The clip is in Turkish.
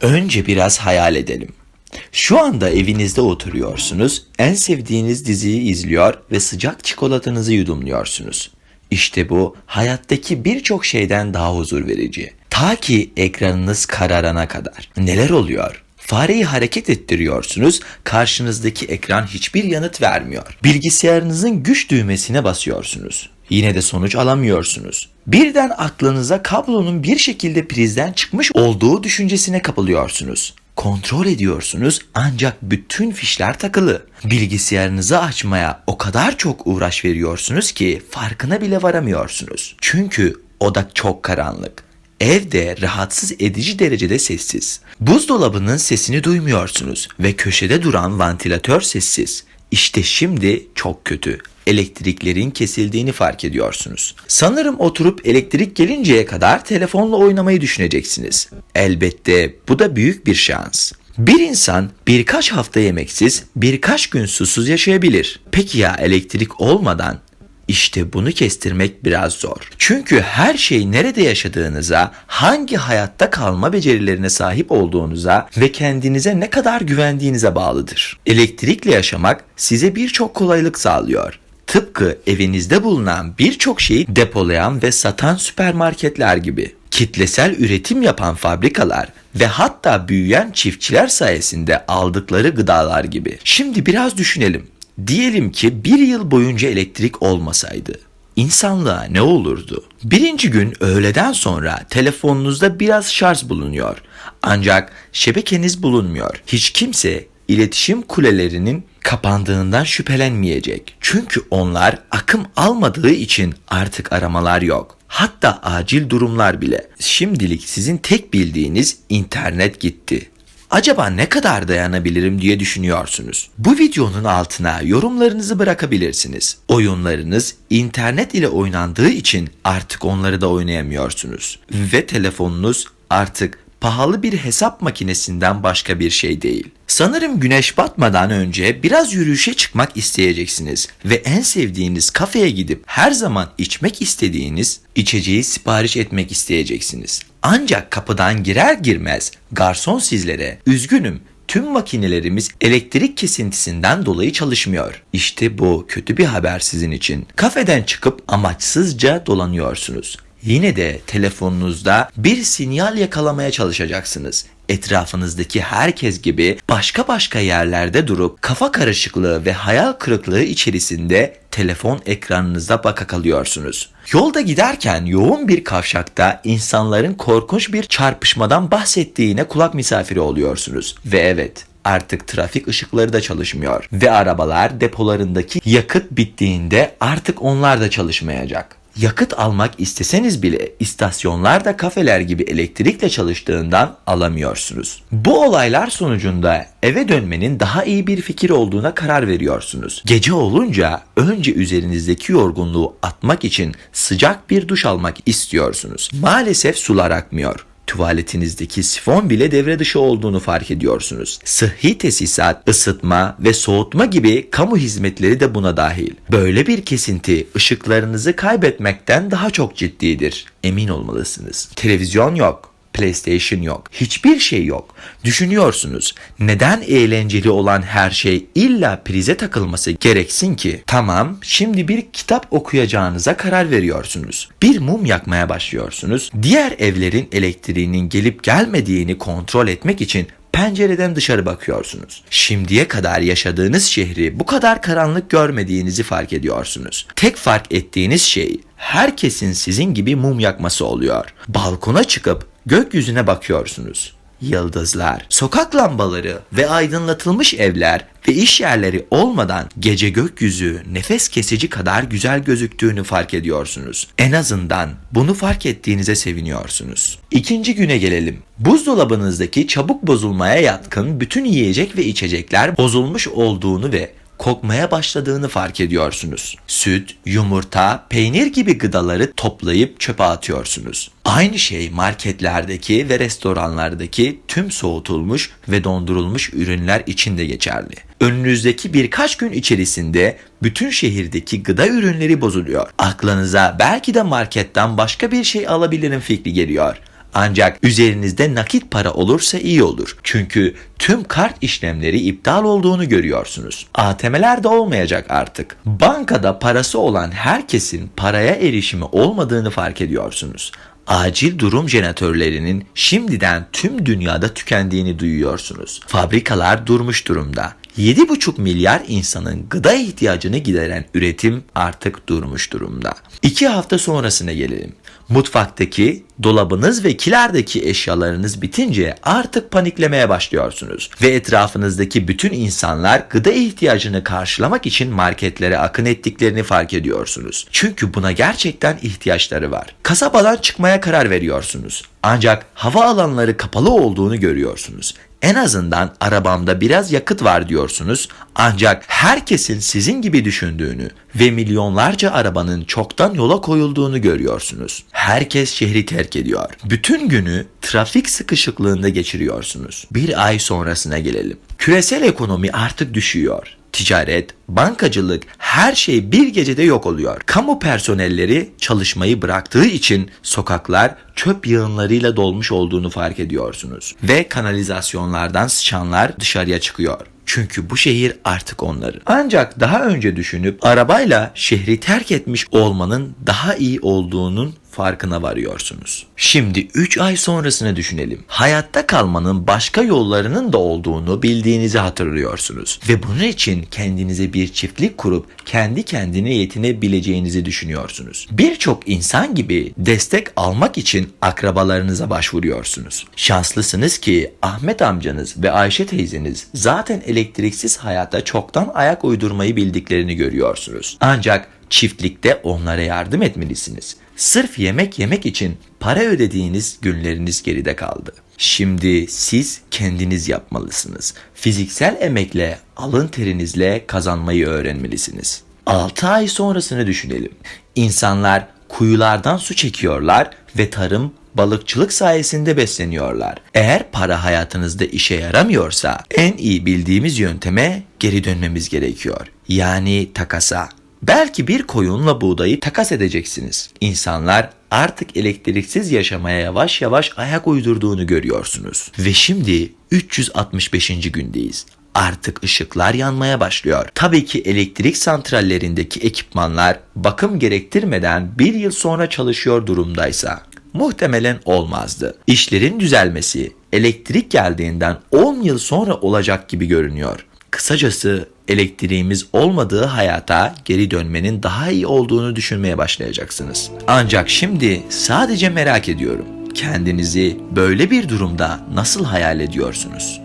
Önce biraz hayal edelim. Şu anda evinizde oturuyorsunuz, en sevdiğiniz diziyi izliyor ve sıcak çikolatanızı yudumluyorsunuz. İşte bu hayattaki birçok şeyden daha huzur verici. Ta ki ekranınız kararana kadar. Neler oluyor? Fareyi hareket ettiriyorsunuz, karşınızdaki ekran hiçbir yanıt vermiyor. Bilgisayarınızın güç düğmesine basıyorsunuz. Yine de sonuç alamıyorsunuz. Birden aklınıza kablonun bir şekilde prizden çıkmış olduğu düşüncesine kapılıyorsunuz. Kontrol ediyorsunuz ancak bütün fişler takılı. Bilgisayarınızı açmaya o kadar çok uğraş veriyorsunuz ki farkına bile varamıyorsunuz. Çünkü oda çok karanlık. Evde rahatsız edici derecede sessiz. Buzdolabının sesini duymuyorsunuz ve köşede duran vantilatör sessiz. İşte şimdi çok kötü. Elektriklerin kesildiğini fark ediyorsunuz. Sanırım oturup elektrik gelinceye kadar telefonla oynamayı düşüneceksiniz. Elbette bu da büyük bir şans. Bir insan birkaç hafta yemeksiz, birkaç gün susuz yaşayabilir. Peki ya elektrik olmadan işte bunu kestirmek biraz zor. Çünkü her şey nerede yaşadığınıza, hangi hayatta kalma becerilerine sahip olduğunuza ve kendinize ne kadar güvendiğinize bağlıdır. Elektrikle yaşamak size birçok kolaylık sağlıyor. Tıpkı evinizde bulunan birçok şeyi depolayan ve satan süpermarketler gibi. Kitlesel üretim yapan fabrikalar ve hatta büyüyen çiftçiler sayesinde aldıkları gıdalar gibi. Şimdi biraz düşünelim. Diyelim ki bir yıl boyunca elektrik olmasaydı. İnsanlığa ne olurdu? Birinci gün öğleden sonra telefonunuzda biraz şarj bulunuyor. Ancak şebekeniz bulunmuyor. Hiç kimse iletişim kulelerinin kapandığından şüphelenmeyecek. Çünkü onlar akım almadığı için artık aramalar yok. Hatta acil durumlar bile. Şimdilik sizin tek bildiğiniz internet gitti. Acaba ne kadar dayanabilirim diye düşünüyorsunuz. Bu videonun altına yorumlarınızı bırakabilirsiniz. Oyunlarınız internet ile oynandığı için artık onları da oynayamıyorsunuz. Ve telefonunuz artık pahalı bir hesap makinesinden başka bir şey değil. Sanırım güneş batmadan önce biraz yürüyüşe çıkmak isteyeceksiniz ve en sevdiğiniz kafeye gidip her zaman içmek istediğiniz içeceği sipariş etmek isteyeceksiniz. Ancak kapıdan girer girmez garson sizlere üzgünüm tüm makinelerimiz elektrik kesintisinden dolayı çalışmıyor. İşte bu kötü bir haber sizin için. Kafeden çıkıp amaçsızca dolanıyorsunuz. Yine de telefonunuzda bir sinyal yakalamaya çalışacaksınız. Etrafınızdaki herkes gibi başka başka yerlerde durup kafa karışıklığı ve hayal kırıklığı içerisinde telefon ekranınıza baka kalıyorsunuz. Yolda giderken yoğun bir kavşakta insanların korkunç bir çarpışmadan bahsettiğine kulak misafiri oluyorsunuz. Ve evet artık trafik ışıkları da çalışmıyor ve arabalar depolarındaki yakıt bittiğinde artık onlar da çalışmayacak. Yakıt almak isteseniz bile istasyonlar da kafeler gibi elektrikle çalıştığından alamıyorsunuz. Bu olaylar sonucunda eve dönmenin daha iyi bir fikir olduğuna karar veriyorsunuz. Gece olunca önce üzerinizdeki yorgunluğu atmak için sıcak bir duş almak istiyorsunuz. Maalesef sular akmıyor tuvaletinizdeki sifon bile devre dışı olduğunu fark ediyorsunuz. Sıhhi tesisat, ısıtma ve soğutma gibi kamu hizmetleri de buna dahil. Böyle bir kesinti ışıklarınızı kaybetmekten daha çok ciddidir. Emin olmalısınız. Televizyon yok. PlayStation yok. Hiçbir şey yok. Düşünüyorsunuz neden eğlenceli olan her şey illa prize takılması gereksin ki? Tamam şimdi bir kitap okuyacağınıza karar veriyorsunuz. Bir mum yakmaya başlıyorsunuz. Diğer evlerin elektriğinin gelip gelmediğini kontrol etmek için pencereden dışarı bakıyorsunuz. Şimdiye kadar yaşadığınız şehri bu kadar karanlık görmediğinizi fark ediyorsunuz. Tek fark ettiğiniz şey herkesin sizin gibi mum yakması oluyor. Balkona çıkıp gökyüzüne bakıyorsunuz. Yıldızlar, sokak lambaları ve aydınlatılmış evler ve iş yerleri olmadan gece gökyüzü nefes kesici kadar güzel gözüktüğünü fark ediyorsunuz. En azından bunu fark ettiğinize seviniyorsunuz. İkinci güne gelelim. Buzdolabınızdaki çabuk bozulmaya yatkın bütün yiyecek ve içecekler bozulmuş olduğunu ve kokmaya başladığını fark ediyorsunuz. Süt, yumurta, peynir gibi gıdaları toplayıp çöpe atıyorsunuz. Aynı şey marketlerdeki ve restoranlardaki tüm soğutulmuş ve dondurulmuş ürünler için de geçerli. Önünüzdeki birkaç gün içerisinde bütün şehirdeki gıda ürünleri bozuluyor. Aklınıza belki de marketten başka bir şey alabilirim fikri geliyor. Ancak üzerinizde nakit para olursa iyi olur. Çünkü tüm kart işlemleri iptal olduğunu görüyorsunuz. ATM'ler de olmayacak artık. Bankada parası olan herkesin paraya erişimi olmadığını fark ediyorsunuz. Acil durum jeneratörlerinin şimdiden tüm dünyada tükendiğini duyuyorsunuz. Fabrikalar durmuş durumda. 7,5 milyar insanın gıda ihtiyacını gideren üretim artık durmuş durumda. İki hafta sonrasına gelelim. Mutfaktaki, dolabınız ve kilerdeki eşyalarınız bitince artık paniklemeye başlıyorsunuz. Ve etrafınızdaki bütün insanlar gıda ihtiyacını karşılamak için marketlere akın ettiklerini fark ediyorsunuz. Çünkü buna gerçekten ihtiyaçları var. Kasabadan çıkmaya karar veriyorsunuz. Ancak hava alanları kapalı olduğunu görüyorsunuz. En azından arabamda biraz yakıt var diyorsunuz. Ancak herkesin sizin gibi düşündüğünü ve milyonlarca arabanın çoktan yola koyulduğunu görüyorsunuz. Herkes şehri terk ediyor. Bütün günü trafik sıkışıklığında geçiriyorsunuz. Bir ay sonrasına gelelim. Küresel ekonomi artık düşüyor. Ticaret, bankacılık her şey bir gecede yok oluyor. Kamu personelleri çalışmayı bıraktığı için sokaklar çöp yığınlarıyla dolmuş olduğunu fark ediyorsunuz. Ve kanalizasyonlardan sıçanlar dışarıya çıkıyor. Çünkü bu şehir artık onların. Ancak daha önce düşünüp arabayla şehri terk etmiş olmanın daha iyi olduğunun farkına varıyorsunuz. Şimdi 3 ay sonrasını düşünelim. Hayatta kalmanın başka yollarının da olduğunu bildiğinizi hatırlıyorsunuz. Ve bunun için kendinize bir çiftlik kurup kendi kendine yetinebileceğinizi düşünüyorsunuz. Birçok insan gibi destek almak için akrabalarınıza başvuruyorsunuz. Şanslısınız ki Ahmet amcanız ve Ayşe teyzeniz zaten elektriksiz hayata çoktan ayak uydurmayı bildiklerini görüyorsunuz. Ancak çiftlikte onlara yardım etmelisiniz. Sırf yemek yemek için para ödediğiniz günleriniz geride kaldı. Şimdi siz kendiniz yapmalısınız. Fiziksel emekle, alın terinizle kazanmayı öğrenmelisiniz. 6 ay sonrasını düşünelim. İnsanlar kuyulardan su çekiyorlar ve tarım, balıkçılık sayesinde besleniyorlar. Eğer para hayatınızda işe yaramıyorsa en iyi bildiğimiz yönteme geri dönmemiz gerekiyor. Yani takasa. Belki bir koyunla buğdayı takas edeceksiniz. İnsanlar artık elektriksiz yaşamaya yavaş yavaş ayak uydurduğunu görüyorsunuz. Ve şimdi 365. gündeyiz. Artık ışıklar yanmaya başlıyor. Tabii ki elektrik santrallerindeki ekipmanlar bakım gerektirmeden bir yıl sonra çalışıyor durumdaysa muhtemelen olmazdı. İşlerin düzelmesi elektrik geldiğinden 10 yıl sonra olacak gibi görünüyor. Kısacası elektriğimiz olmadığı hayata geri dönmenin daha iyi olduğunu düşünmeye başlayacaksınız. Ancak şimdi sadece merak ediyorum. Kendinizi böyle bir durumda nasıl hayal ediyorsunuz?